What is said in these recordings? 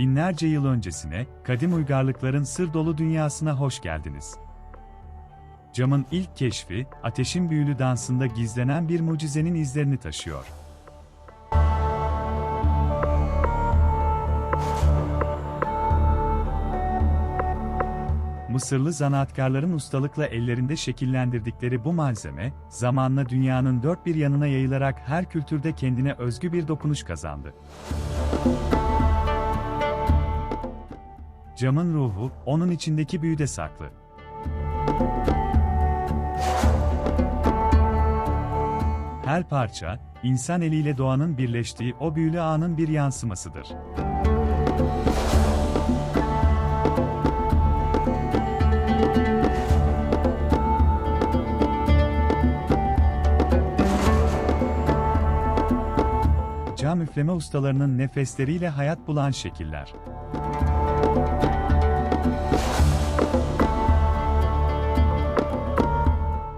Binlerce yıl öncesine, kadim uygarlıkların sır dolu dünyasına hoş geldiniz. Camın ilk keşfi, ateşin büyülü dansında gizlenen bir mucizenin izlerini taşıyor. Mısırlı zanaatkarların ustalıkla ellerinde şekillendirdikleri bu malzeme, zamanla dünyanın dört bir yanına yayılarak her kültürde kendine özgü bir dokunuş kazandı. Camın ruhu, onun içindeki büyüde saklı. Her parça, insan eliyle doğanın birleştiği o büyülü anın bir yansımasıdır. Cam üfleme ustalarının nefesleriyle hayat bulan şekiller.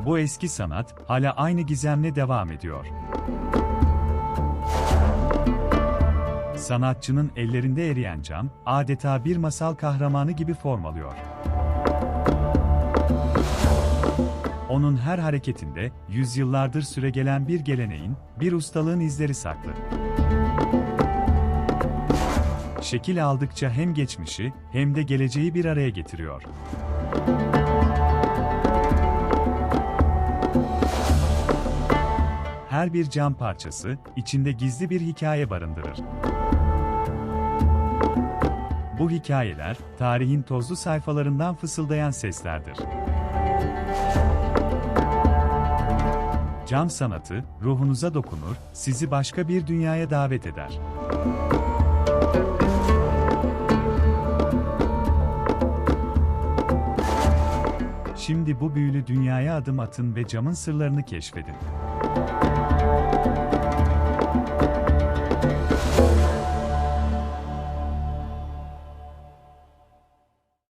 Bu eski sanat, hala aynı gizemle devam ediyor. Sanatçının ellerinde eriyen cam, adeta bir masal kahramanı gibi form alıyor. Onun her hareketinde, yüzyıllardır süregelen bir geleneğin, bir ustalığın izleri saklı. Şekil aldıkça hem geçmişi, hem de geleceği bir araya getiriyor. Her bir cam parçası, içinde gizli bir hikaye barındırır. Bu hikayeler, tarihin tozlu sayfalarından fısıldayan seslerdir. Cam sanatı, ruhunuza dokunur, sizi başka bir dünyaya davet eder. Şimdi bu büyülü dünyaya adım atın ve camın sırlarını keşfedin.